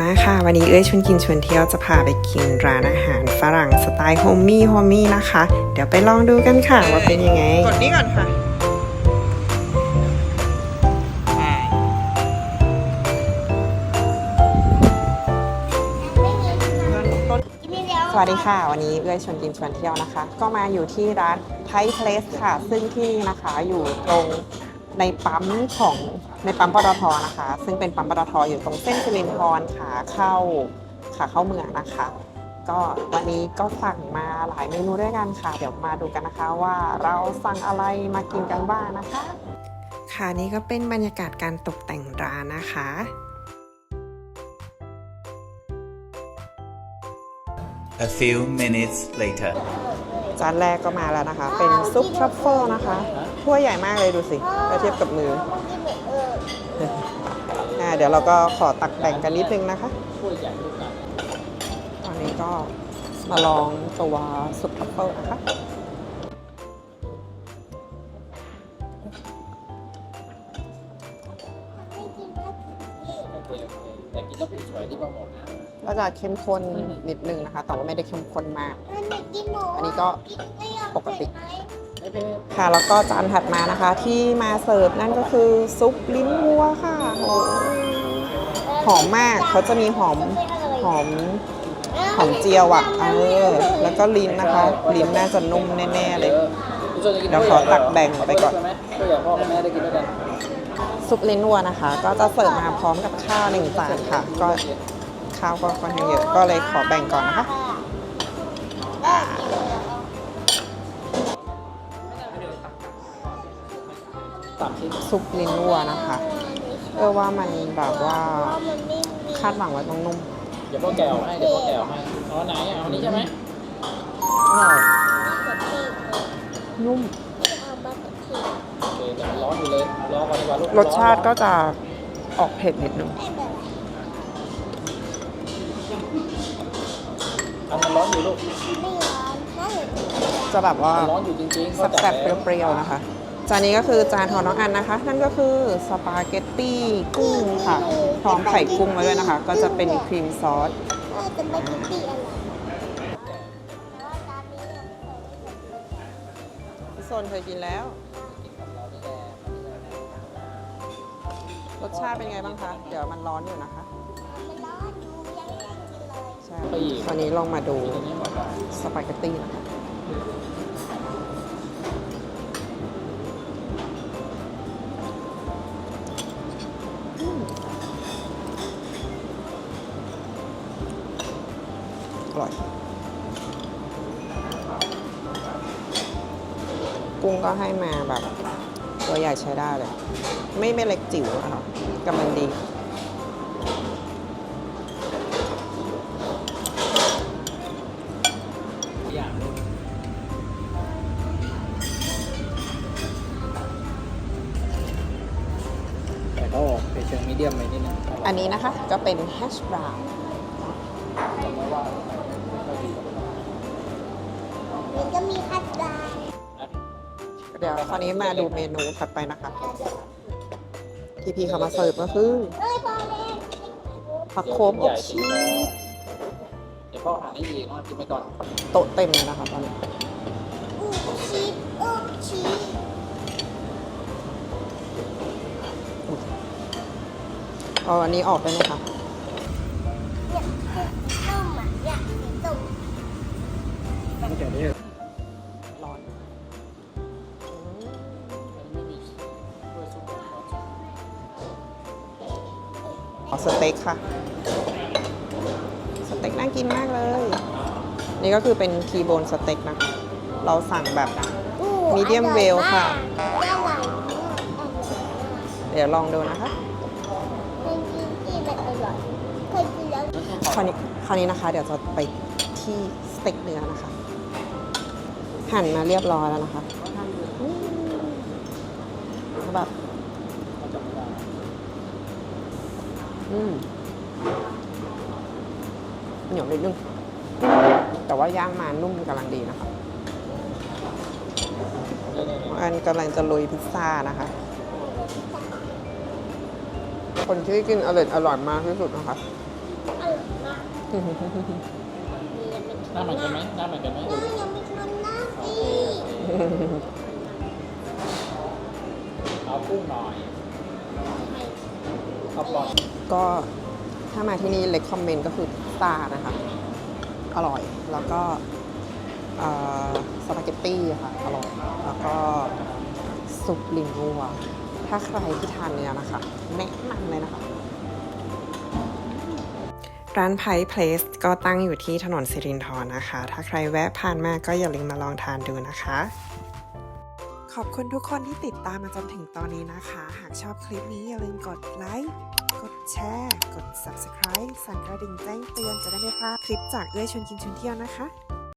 วันนี้เอ้ยชวนกินชวนเที่ยวจะพาไปกินร้านอาหารฝรั่งสไตล์โฮมมี่โฮมมี่นะคะ เดี๋ยวไปลองดูกันค่ะว่าเป็นยังไง กดนี้ก่อนค่ะสวัสดีค่ะ วันนี้เอื้อยชวนกินชวนเที่ยวนะคะ ก็มาอยู่ที่ร้านไทเพลสค่ะ ซึ่งที่นี่นะคะอยู่ตรงในปั๊มของ ในปั๊มปตทนะคะ ซึ่งเป็นปั๊มปตทอยู่ตรงเส้นสิรินธรขาเข้าขาเข้าเมืองนะคะ ก็วันนี้ก็สั่งมาหลายเมนูด้วยกันค่ะ เดี๋ยวมาดูกันนะคะว่าเราสั่งอะไรมากินกันบ้างนะคะ ค่ะนี่ก็เป็นบรรยากาศการตกแต่งร้านนะคะ A few minutes later. จานแรกก็มาแล้วนะคะ เป็นซุปทรัฟเฟิลนะคะถ้วยใหญ่มากเลยดูสิถ้าเทียบกับมือ อ่าเดี๋ยวเราก็ขอตักแบ่งกันนิดนึงนะคะตอนนี้ก็มาลองตัวซุปทรัฟเฟิลนะคะก็จะเข้มข้นนิดนึงนะคะ แต่ว่าไม่ได้เข้มข้นมาก อันนี้ก็ปกติ ค่ะ แล้วก็จานถัดมานะคะที่มาเสิร์ฟนั่นก็คือซุปลิ้นวัวค่ะโอ้หอมมากเขาจะมีหอมหอมหอมเจียวอะเออแล้วก็ลิ้นนะคะ ลิ้นน่าจะนุ่มแน่ๆเลยเดี๋ยวขอตักแบ่งไปก่อนช่วยกับพ่อกับแม่ได้กินด้วยกันซุปลิ้นวัวนะคะ ก็จะเสิร์ฟมาพร้อมกับข้าวหนึ่งจานค่ะ ก็ข้าวก็ค่อนข้างเยอะก็เลยขอแบ่งก่อนนะคะ ซุปลิ้นวัวนะคะเออว่ามันแบบว่าคาดหวังไว้ต้องนุ่มเดี๋ยวพ่อแกะออกให้เดี๋ยวพ่อแกะออกให้เอาอันไหนอะเอาอันนี้ใช่ไหมอร่อยนุ่มโอเคเดี๋ยวมันร้อนอยู่เลยรอก่อนดีกว่าลูกรสชาติก็จะออกเผ็ดนิดนึงอันมันร้อนอยู่ลูกจะแบบว่ามันร้อนอยู่จริงๆแซ่บๆเปรี้ยวๆนะคะ จานนี้ก็คือจานของน้องอันนะคะ นั่นก็คือสปาเกตตี้กุ้งค่ะ พร้อมไข่กุ้งมาด้วยนะคะ ก็จะเป็นครีมซอสโซนเคยกินแล้ว รสชาติเป็นไงบ้างคะ เดี๋ยวมันร้อนอยู่นะคะใช่อีกตอนนี้ลองมาดูสปาเกตตี้นะคะ อร่อยกุ้งก็ให้มาแบบ ตัวใหญ่ใช้ได้เลย ไม่ไม่เล็กจิ๋วนะคะกำลังดีอย่างลูกแต่ก็ออกเป็นเชิงมีเดียมไปนิดนึงอันนี้นะคะก็เป็นแฮชบราวน์ มันก็มีพัดลายเดี๋ยวคราวนี้มาดูเมนูถัดไปนะคะ ที่พี่เขามาเสิร์ฟก็คือเอ้ยพอแล้วผักโขมใหอญ่บชีชีสเดี๋ยวพ่อหาให้อีกน้องกินไปก่อนโต๊ะเต็มเลยนะคะตอนนี้อู้ชีสอู้ชีสเอาอันนี้ออกได้ไหมคะเนี่ยต้มอะเนี่ยต้ม ตั้งแต่นี้ร้อน สเต็กค่ะ สเต็กน่ากินมากเลย นี่ก็คือเป็นทีโบนสเต็กนะคะ เราสั่งแบบอู้ Medium อร่อย well ค่ะมากอร่อยมากเดี๋ยวลองดูนะคะเคยกินที่มันอร่อยเคยกินแล้วคราวนี้คราวนี้นะคะ เดี๋ยวจะไปที่สเต็กเนื้อนะคะ หั่นมาเรียบร้อยแล้วนะคะอืมแบบ อืมเหนียวนิดนึง แต่ว่าย่างมานุ่มกำลังดีนะคะอันกำลังจะลุยพิซซ่านะคะ คนที่กินอร่อยอร่อยมากที่สุดนะคะหน้ามือนกันไหมหน้ามือนกันไหมยังไม่คนหน้าสิเอากุ้งหน่อย อาปลอดก็ถ้ามาที่นี่เล็กคอมเมนต์ก็คือพิซซ่านะคะ อร่อยแล้วก็สปาเกตตี้ค่ะ อร่อย แล้วก็ซุปลิงกัว ถ้าใครที่ทานเนื้อนะคะ แนะนำเลยนะคะ ร้านไพเพลสก็ตั้งอยู่ที่ถนนสิรินธรนะคะ ถ้าใครแวะผ่านมาก็อย่าลืมมาลองทานดูนะคะ อบคุณทุกคนที่ติดตามมาจนถึงตอนนี้นะคะ หากชอบคลิปนี้อย่าลืมกดไลค์ กดแชร์ กด subscribe สั่นกระดิ่งแจ้งเตือนจะได้ไม่พลาดคลิปจากเอื้อยชวนกินชวนเที่ยวนะคะ